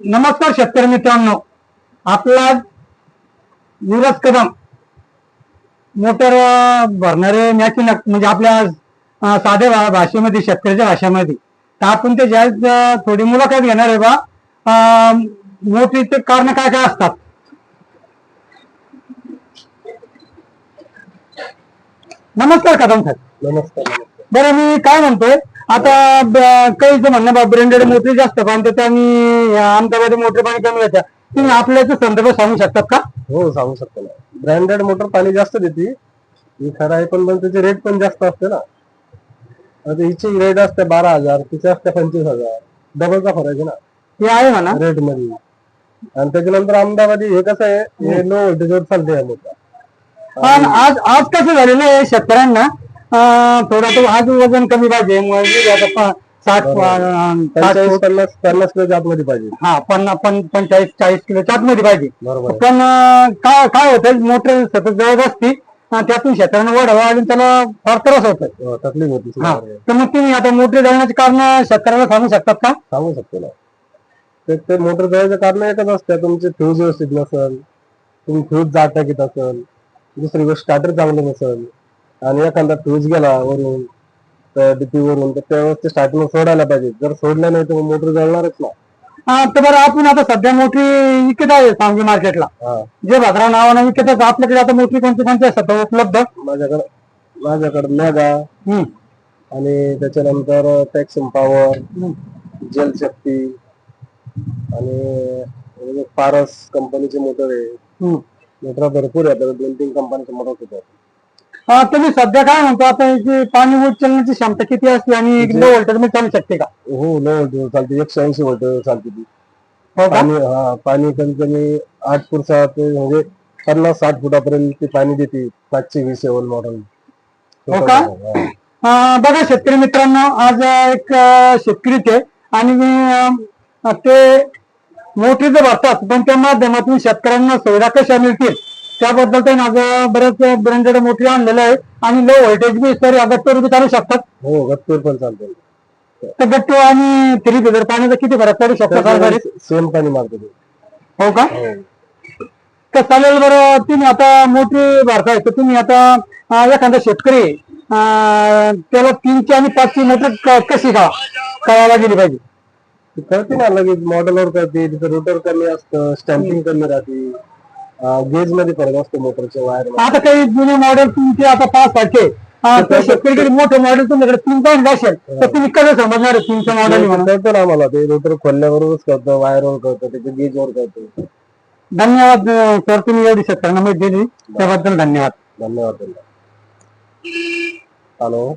नमस्कार शेतकरी मित्रांनो. आपला युवराज कदम मोटर भरणारे मॅचिन म्हणजे आपल्या साध्या भाषेमध्ये शेतकऱ्याच्या भाषेमध्ये. तर आपण ते ज्या थोडी मुलाखत घेणार आहे बा अं, मोठीचे कारण काय काय असतात? नमस्कार कदम साहेब. नमस्कार नमस्कार. बरं मी काय म्हणतोय? आता काहीच म्हणणं बा ब्रँडेड मोटरी जास्त बांधतात आणि अहमदाबादी मोटरी पाणी कमी येतात तुम्ही आपल्याचे संदर्भ सांगू शकतात का? हो सांगू शकतो ना. ब्रँडेड मोटर पाणी जास्त देते. ही खरं आहे पण पण त्याचे रेट पण जास्त असते ना. आता हिची रेट असते बारा हजार तिची असते पंचवीस हजार. डबलचा फरक आहे ना. हे आहे म्हणा. रेटमध्ये. आणि त्याच्यानंतर अहमदाबादी हे कसं आहे हे लो व्होल्टेजवर चालते पण आज आज कसं झालेलं आहे शेतकऱ्यांना थोडं तो आज वजन कमी पाहिजे म्हणजे साठ फूट, पन्नास पन्नास किलो आतमध्ये पाहिजे. हा पन्नास पं- पंचेचाळीस चाळीस किलोच्या आतमध्ये पाहिजे. बरोबर. पण काय काय होतं मोटर सतत जवळ असती त्यातून शेतकऱ्यांना वाढवा आणि त्याला फार त्रास होतो हो, तकलीफ होती. तर मग तुम्ही आता मोटरी जळण्याचे कारण शेतकऱ्याला सांगू शकतात का? सांगू शकतो ना. ते- ते मोटर जळायचं कारण एकच असतं तुमचे फ्यूज व्यवस्थित नसेल तुम्ही फ्यूज जात टाकीत असेल दुसरी गोष्ट स्टार्टर चांगलं नसेल आणि एखादा फ्यूज गेला वरून डीपी वरून तर त्यावेळेस ते स्टार्टिंग सोडायला पाहिजे. जर सोडलं नाही तर मोटर जळणारच ना हा, तर बरं आपण आता सध्या मोठी विकत आहे सांगली मार्केटला जे भद्रा नावानं विकत आहे आपल्याकडे आता मोठी कोणती कोणती असतात? उपलब्ध? माझ्याकडे माझ्याकडे मेगा आणि त्याच्यानंतर टॅक्सम पॉवर हम्म. जल शक्ती आणि पारस कंपनीचे मोटर आहे. मोटर भरपूर आहे दोन तीन कंपनीचे मोटर होतात तुम्ही सध्या काय म्हणतो? आता याची पाणी उचलण्याची क्षमता किती असते आणि लो व्होल्टेजमध्ये चालू शकते का? हो लो व्होल्टेज चालते. एकशे ऐंशी व्होल्टेज चालते ती. हो का? पाणी हा पाणी कमी कमी आठ फुटचा ते म्हणजे पन्नास साठ फुटापर्यंत ते पाणी देते. पाचशे वीस एवन मॉडेल हो का? अं, बघा शेतकरी मित्रांनो आज एक अं, शेतकरी ते आणि अं, ते मोठी तर भरतात पण त्या माध्यमातून शेतकऱ्यांना सुविधा कशा मिळतील? त्याबद्दल ते माझं बरेच ब्रँडेड मोठी आणलेलं आहे आणि लो व्होल्टेज बी सर अगत्तर बी चालू शकतात. हो गत्तूर पण चालते तर गट्टू आणि थ्री फिगर पाण्याचा किती फरक पडू शकतो सेम पाणी मारतो हो का? हो. तर चालेल बरं तुम्ही आता मोठी भरताय तर तुम्ही आता एखादा शेतकरी त्याला तीनची आणि पाचची मोटर कशी का करायला गेली पाहिजे. ते कळते ना लगेच मॉडेलवर कळते तिथं रोटर कमी असतं स्टॅम्पिंग कमी राहते. गेजमध्ये फरक असतो मोटरच्या वायर आता काही जुने मॉडेल तुमचे आता पाच सारखे. शेतकरी मोठे मॉडेल तुमच्याकडे तीन पॉईंट असेल तर तुम्ही कसं समजणार आहे तीनच्या मॉडेल कळतं ना आम्हाला ते रोटर खोलल्यावरच कळतं वायरवर कळतं त्याच्या गेजवर कळतं. धन्यवाद सर तुम्ही एवढी शेतकऱ्यांना माहिती दिली त्याबद्दल धन्यवाद धन्यवाद. हॅलो?